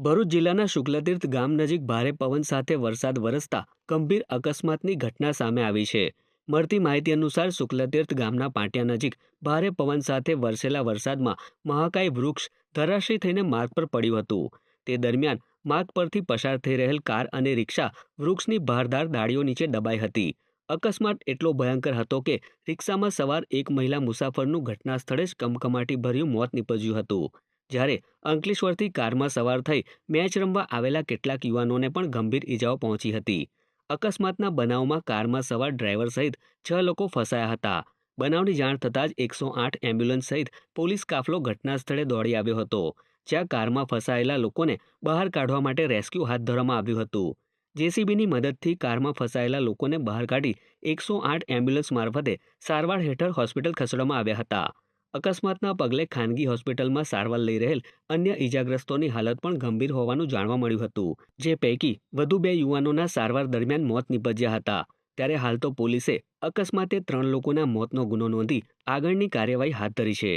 ભરૂચ જિલ્લાના શુક્લતીર્થ ગામ નજીક ભારે પવન સાથે વરસાદ વરસતા ગંભીર અકસ્માતની ઘટના સામે આવી છે. મળતી માહિતી અનુસાર શુક્લતીર્થ ગામના પાટિયા નજીક ભારે પવન સાથે વરસેલા વરસાદમાં મહાકાય વૃક્ષ ધરાશયી થઈને માર્ગ પર પડ્યું હતું. તે દરમિયાન માર્ગ પરથી પસાર થઈ રહેલ કાર અને રિક્ષા વૃક્ષની ભારદાર દાળીઓ નીચે દબાઈ હતી. અકસ્માત એટલો ભયંકર હતો કે રિક્ષામાં સવાર એક મહિલા મુસાફરનું ઘટના સ્થળે જ કમકમાટી ભર્યું મોત નીપજ્યું હતું. જ્યારે અંકલેશ્વરથી કારમાં સવાર થઈ મેચ રમવા આવેલા કેટલાક યુવાનોને પણ ગંભીર ઈજાઓ પહોંચી હતી. અકસ્માતના બનાવમાં કારમાં સવાર ડ્રાઈવર સહિત છ લોકો ફસાયા હતા. બનાવની જાણ થતાં જ એકસો આઠ એમ્બ્યુલન્સ સહિત પોલીસ કાફલો ઘટના સ્થળે દોડી આવ્યો હતો, જ્યાં કારમાં ફસાયેલા લોકોને બહાર કાઢવા માટે રેસ્ક્યુ હાથ ધરવામાં આવ્યું હતું. જેસીબીની મદદથી કારમાં ફસાયેલા લોકોને બહાર કાઢી એકસો આઠ એમ્બ્યુલન્સ મારફતે સારવાર હેઠળ હોસ્પિટલ ખસેડવામાં આવ્યા હતા. અકસ્માતના પગલે ખાનગી હોસ્પિટલમાં સારવાર લઈ રહેલ અન્ય ઇજાગ્રસ્તોની હાલત પણ ગંભીર હોવાનું જાણવા મળ્યું હતું, જે પૈકી વધુ બે યુવાનોના સારવાર દરમિયાન મોત નિપજ્યા હતા. ત્યારે હાલ તો પોલીસે અકસ્માતે ત્રણ લોકોના મોતનો ગુનો નોંધી આગળની કાર્યવાહી હાથ ધરી છે.